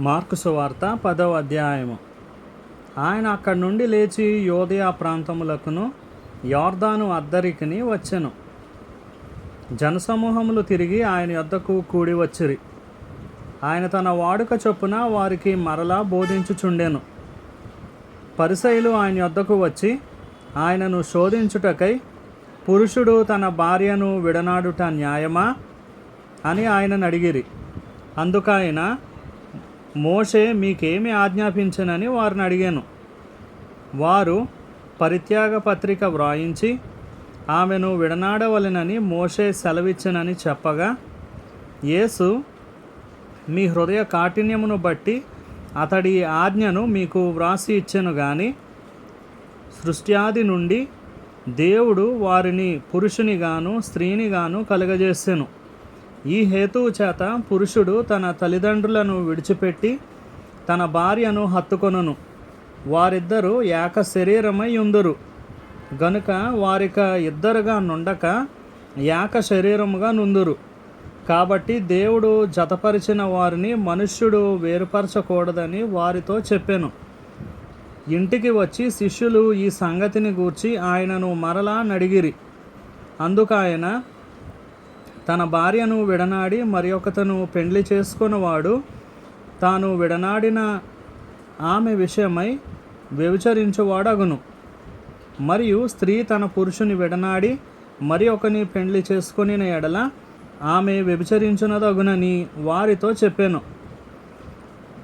Mark సువార్త పదవ అధ్యాయము. ఆయన అక్కడి నుండి లేచి యోధయా ప్రాంతములకును యోర్దాను అద్దరికిని వచ్చెను. జనసమూహములు తిరిగి ఆయన యొద్దకు కూడి వచ్చిరి. ఆయన తన వాడుక చొప్పున వారికి మరలా బోధించుచుండెను. పరిసైలు ఆయన యొద్దకు వచ్చి ఆయనను శోధించుటకై పురుషుడు తన భార్యను విడనాడుట న్యాయమా అని ఆయనను అడిగిరి. అందుకైనా మోషే మీకేమి ఆజ్ఞాపించనని వారిని అడిగాను. వారు పరిత్యాగ పత్రిక వ్రాయించి ఆమెను విడనాడవలెనని మోషే సెలవిచ్చనని చెప్పగా యేసు మీ హృదయ కాఠిన్యమును బట్టి అతడి ఆజ్ఞను మీకు వ్రాసి ఇచ్చెను గాని సృష్ట్యాది నుండి దేవుడు వారిని పురుషునిగాను స్త్రీనిగాను కలుగజేసెను. ఈ హేతువు చేత పురుషుడు తన తల్లిదండ్రులను విడిచిపెట్టి తన భార్యను హత్తుకొనును. వారిద్దరూ ఏక శరీరమై ఉందురు. గనుక వారిక ఇద్దరుగా నుండక ఏక శరీరముగా నుందురు. కాబట్టి దేవుడు జతపరిచిన వారిని మనుష్యుడు వేరుపరచకూడదని వారితో చెప్పాను. ఇంటికి వచ్చి శిష్యులు ఈ సంగతిని గూర్చి ఆయనను మరలా నడిగిరి. అందుకు ఆయన తన భార్యను విడనాడి మరి ఒకతను పెండ్లి చేసుకున్నవాడు తాను విడనాడిన ఆమె విషయమై వ్యభిచరించువాడగును. మరియు స్త్రీ తన పురుషుని విడనాడి మరి ఒకని పెండ్లి చేసుకుని ఎడల ఆమె వ్యభిచరించునదగునని వారితో చెప్పాను.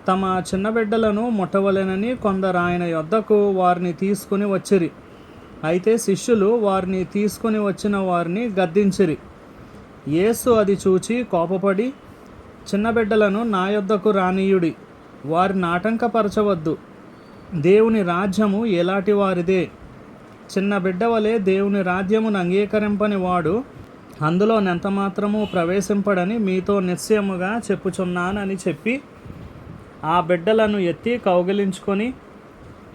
తమ చిన్న బిడ్డలను ముట్టవలెనని కొందరు ఆయన యొద్దకు వారిని తీసుకుని వచ్చిరి. అయితే శిష్యులు వారిని తీసుకుని వచ్చిన వారిని గద్దించిరి. యేసు అది చూచి కోపపడి చిన్న బిడ్డలను నా యొద్దకు రానీయుడి వారిని ఆటంకపరచవద్దు. దేవుని రాజ్యము ఎలాంటి వారిదే? చిన్న బిడ్డ వలె దేవుని రాజ్యమును అంగీకరింపని వాడు అందులో నెంత మాత్రము ప్రవేశింపడని మీతో నిశ్చయముగా చెప్పుచున్నానని చెప్పి ఆ బిడ్డలను ఎత్తి కౌగిలించుకొని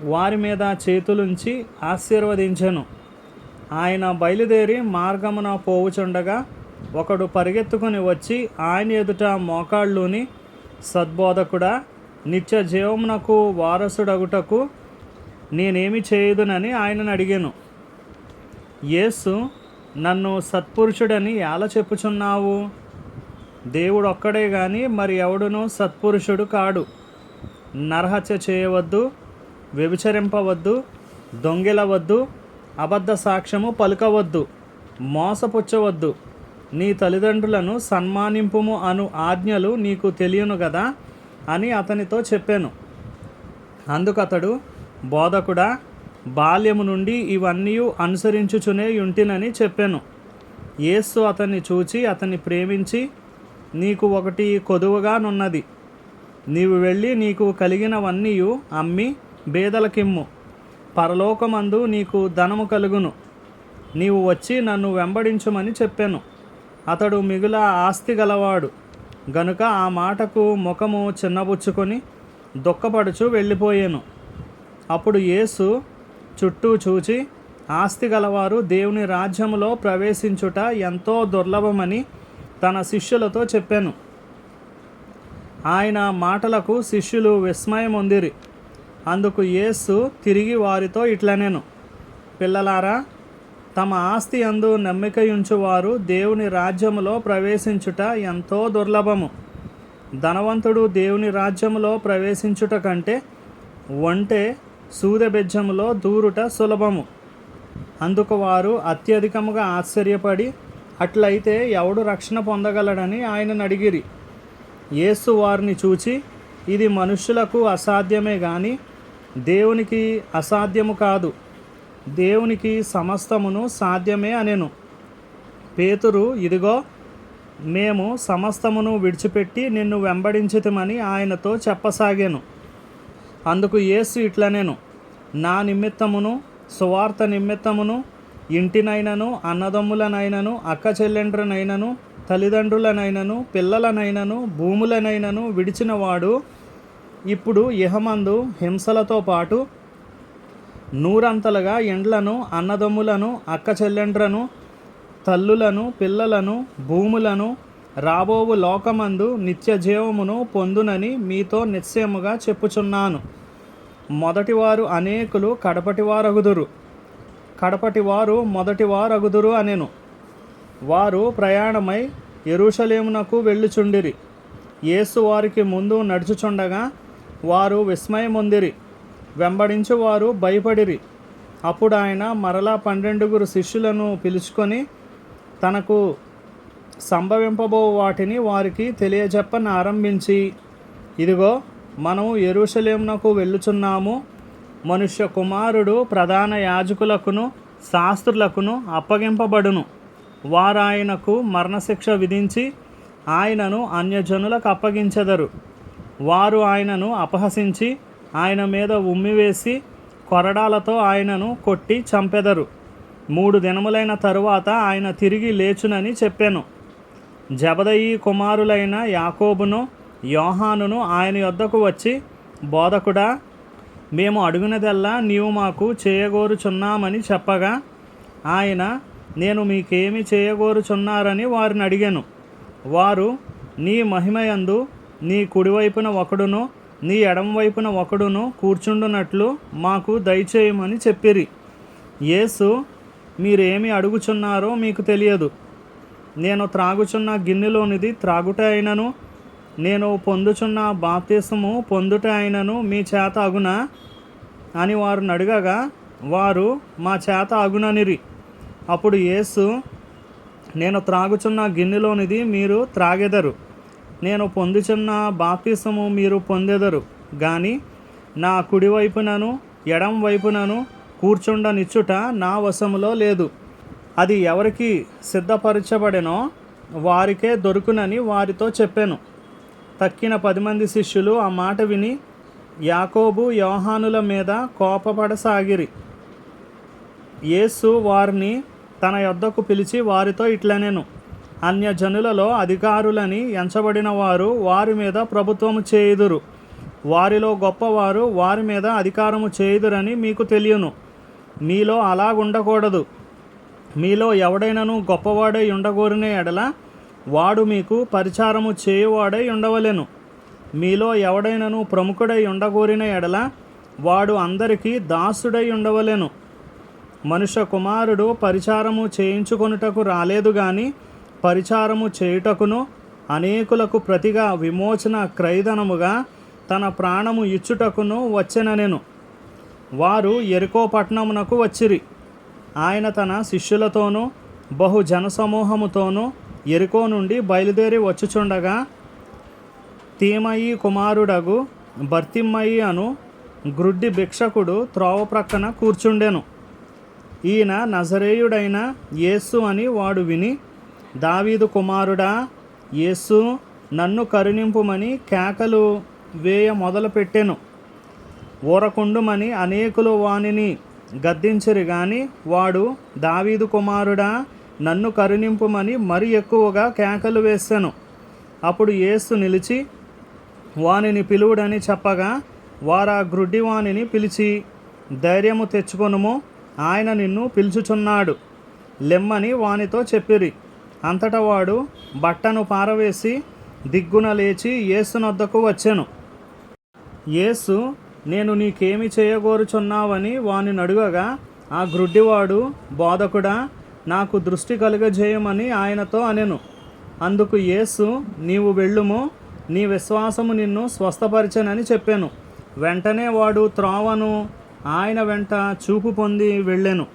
వారి మీద చేతులుంచి ఆశీర్వదించెను. ఆయన బయలుదేరి మార్గమున పోవుచుండగా ఒకడు పరిగెత్తుకొని వచ్చి ఆయన ఎదుట మోకాళ్ళుని సద్బోధకుడా నిత్య జీవమునకు వారసుడగుటకు నేనేమి చేయదునని ఆయనను అడిగాను. యేసు నన్ను సత్పురుషుడని ఎలా చెప్పుచున్నావు? దేవుడు ఒక్కడే గాని మరి ఎవడును సత్పురుషుడు కాడు. నరహత్య చేయవద్దు వ్యభిచరింపవద్దు దొంగిలవద్దు అబద్ధ సాక్ష్యము పలుకవద్దు మోసపుచ్చవద్దు. నీ తల్లిదండ్రులను సన్మానింపుము అను ఆజ్ఞలు నీకు తెలియను కదా అని అతనితో చెప్పాను. అందుకతడు బోధకుడా బాల్యము నుండి ఇవన్నీ అనుసరించుచునే ఉంటినని చెప్పాను. యేసు అతన్ని చూచి అతన్ని ప్రేమించి నీకు ఒకటి కొదువగానున్నది. నీవు వెళ్ళి నీకు కలిగినవన్నీ అమ్మి బేదలకిమ్ము. పరలోకమందు నీకు ధనము కలుగును. నీవు వచ్చి నన్ను వెంబడించుమని చెప్పాను. అతడు మిగుల ఆస్తి గలవాడు. గనుక ఆ మాటకు ముఖము చిన్నబుచ్చుకొని దుఃఖపడుచు వెళ్ళిపోయాను. అప్పుడు యేసు చుట్టూ చూచి ఆస్తి గలవారు దేవుని రాజ్యములో ప్రవేశించుట ఎంతో దుర్లభమని తన శిష్యులతో చెప్పాను. ఆయన మాటలకు శిష్యులు విస్మయం అందుకు యేసు తిరిగి వారితో ఇట్లనేను. పిల్లలారా తమ ఆస్తి అందు నమ్మికయుంచువారు దేవుని రాజ్యములో ప్రవేశించుట ఎంతో దుర్లభము. ధనవంతుడు దేవుని రాజ్యములో ప్రవేశించుట కంటే ఒంటె సూదబెజ్జములో దూరుట సులభము. అందుకు వారు అత్యధికముగా ఆశ్చర్యపడి అట్లయితే ఎవడు రక్షణ పొందగలడని ఆయనను అడిగిరి. యేసు వారిని చూచి ఇది మనుష్యులకు అసాధ్యమే కానీ దేవునికి అసాధ్యము కాదు. దేవునికి సమస్తమును సాధ్యమే అనెను. పేతురు ఇదిగో మేము సమస్తమును విడిచిపెట్టి నిన్ను వెంబడించితమని ఆయనతో చెప్పసాగాను. అందుకు యేసు ఇట్లనేను నా నిమిత్తమును సువార్త నిమిత్తమును ఇంటినైనను అన్నదమ్ములనైనను అక్క చెల్లెండ్రనైనను తల్లిదండ్రులనైనను పిల్లలనైనను భూములనైనను విడిచినవాడు ఇప్పుడు ఇహమందు హింసలతో పాటు నూరంతలుగా ఎండ్లను అన్నదమ్ములను అక్క చెల్లెండ్రను తల్లులను పిల్లలను భూములను రాబోవు లోకమందు నిత్య జీవమును పొందునని మీతో నిశ్చయముగా చెప్పుచున్నాను. మొదటివారు అనేకులు కడపటివారగుదురు. కడపటివారు మొదటివారగుదురు అనెను. వారు ప్రయాణమై ఎరుషలేమునకు వెళ్ళుచుండిరి. యేసు వారికి ముందు నడుచుచుండగా వారు విస్మయముందిరి. వెంబడించు వారు భయపడిరి. అప్పుడు ఆయన మరలా పన్నెండుగురు శిష్యులను పిలుచుకొని తనకు సంభవింపబో వాటిని వారికి తెలియజెప్పని ఆరంభించి ఇదిగో మనం ఎరుషలేమునకు వెళ్ళుచున్నాము. మనుష్య కుమారుడు ప్రధాన యాజకులకును శాస్త్రులకును అప్పగింపబడును. వారాయనకు మరణశిక్ష విధించి ఆయనను అన్యజనులకు అప్పగించెదరు. వారు ఆయనను అపహసించి ఆయన మీద ఉమ్మివేసి కొరడాలతో ఆయనను కొట్టి చంపెదరు. మూడు దినములైన తరువాత ఆయన తిరిగి లేచునని చెప్పాను. జబదయి కుమారులైన యాకోబును యోహానును ఆయన యొద్దకు వచ్చి బోధకుడా మేము అడుగునదల్లా నీవు మాకు చేయగోరుచున్నామని చెప్పగా ఆయన నేను మీకేమి చేయగోరుచున్నారని వారిని అడిగాను. వారు నీ మహిమయందు నీ కుడివైపున ఒకడును నీ ఎడం వైపున ఒకడును కూర్చుండునట్లు మాకు దయచేయమని చెప్పిరి. యేసు మీరేమి అడుగుచున్నారో మీకు తెలియదు. నేను త్రాగుచున్న గిన్నెలోనిది త్రాగుట అయినను నేను పొందుచున్న బాప్తీసము పొందుట అయినను మీ చేత అగునా? అని వారిని అడగగా వారు మా చేత అగుననిరి. అప్పుడు యేసు నేను త్రాగుచున్న గిన్నెలోనిది మీరు త్రాగెదరు. నేను పొందుచున్న బాప్తిసము మీరు పొందెదరు. కానీ నా కుడివైపునను ఎడం వైపునను కూర్చుండనిచ్చుట నా వశములో లేదు. అది ఎవరికి సిద్ధపరచబడెనో వారికే దొరుకునని వారితో చెప్పాను. తక్కిన పది మంది శిష్యులు ఆ మాట విని యాకోబు యోహానుల మీద కోపపడసాగిరి. యేసు వారిని తన యొద్దకు పిలిచి వారితో ఇట్లనేను. అన్యజనులలో అధికారులని ఎంచబడిన వారు వారి మీద ప్రభుత్వము చేయుదురు. వారిలో గొప్పవారు వారి మీద అధికారము చేయుదురని మీకు తెలియను. మీలో అలాగుండకూడదు. మీలో ఎవడైనను గొప్పవాడై ఉండగోరిన ఎడల వాడు మీకు పరిచారము చేయువాడై ఉండవలెను. మీలో ఎవడైనను ప్రముఖుడై ఉండగోరిన ఎడల వాడు అందరికీ దాసుడై ఉండవలెను. మనుష్య కుమారుడు పరిచారము చేయించుకొనుటకు రాలేదు కానీ పరిచారము చేయుటకును అనేకులకు ప్రతిగా విమోచన క్రైదనముగా తన ప్రాణము ఇచ్చుటకును వచ్చెననెను. వారు ఎరుకో పట్టణమునకు వచ్చిరి. ఆయన తన శిష్యులతోనూ బహు జనసమూహముతోనూ ఎరుకో నుండి బయలుదేరి వచ్చుచుండగా తీమయి కుమారుడగు భర్తిమ్మయి అను గ్రుడ్డి భిక్షకుడు త్రోవ ప్రక్కన కూర్చుండెను. ఈయన నజరేయుడైన యేసు అని వాడు విని దావీదు కుమారుడా యేసు నన్ను కరుణింపుమని కేకలు వేయ మొదలుపెట్టెను. ఊరకుండుమని అనేకులు వానిని గద్దించిరి గాని వాడు దావీదు కుమారుడా నన్ను కరుణింపుమని మరి ఎక్కువగా కేకలు వేసెను. అప్పుడు యేసు నిలిచి వానిని పిలువుడని చెప్పగా వారా గ్రుడ్డి వానిని పిలిచి ధైర్యము తెచ్చుకొనుము ఆయన నిన్ను పిలుచుచున్నాడు. లెమ్మని వానితో చెప్పిరి. అంతటా వాడు బట్టను పారవేసి దిగ్గున లేచి యేసునొద్దకు వచ్చెను. యేసు నేను నీకేమి చేయగోరుచున్నావని వాని అడుగగా ఆ గ్రుడ్డివాడు బోధకుడా నాకు దృష్టి కలుగజేయమని ఆయనతో అనెను. అందుకు యేసు నీవు వెళ్ళుము నీ విశ్వాసము నిన్ను స్వస్థపరిచనని చెప్పాను. వెంటనే వాడు త్రోవను ఆయన వెంట చూపు పొంది వెళ్ళెను.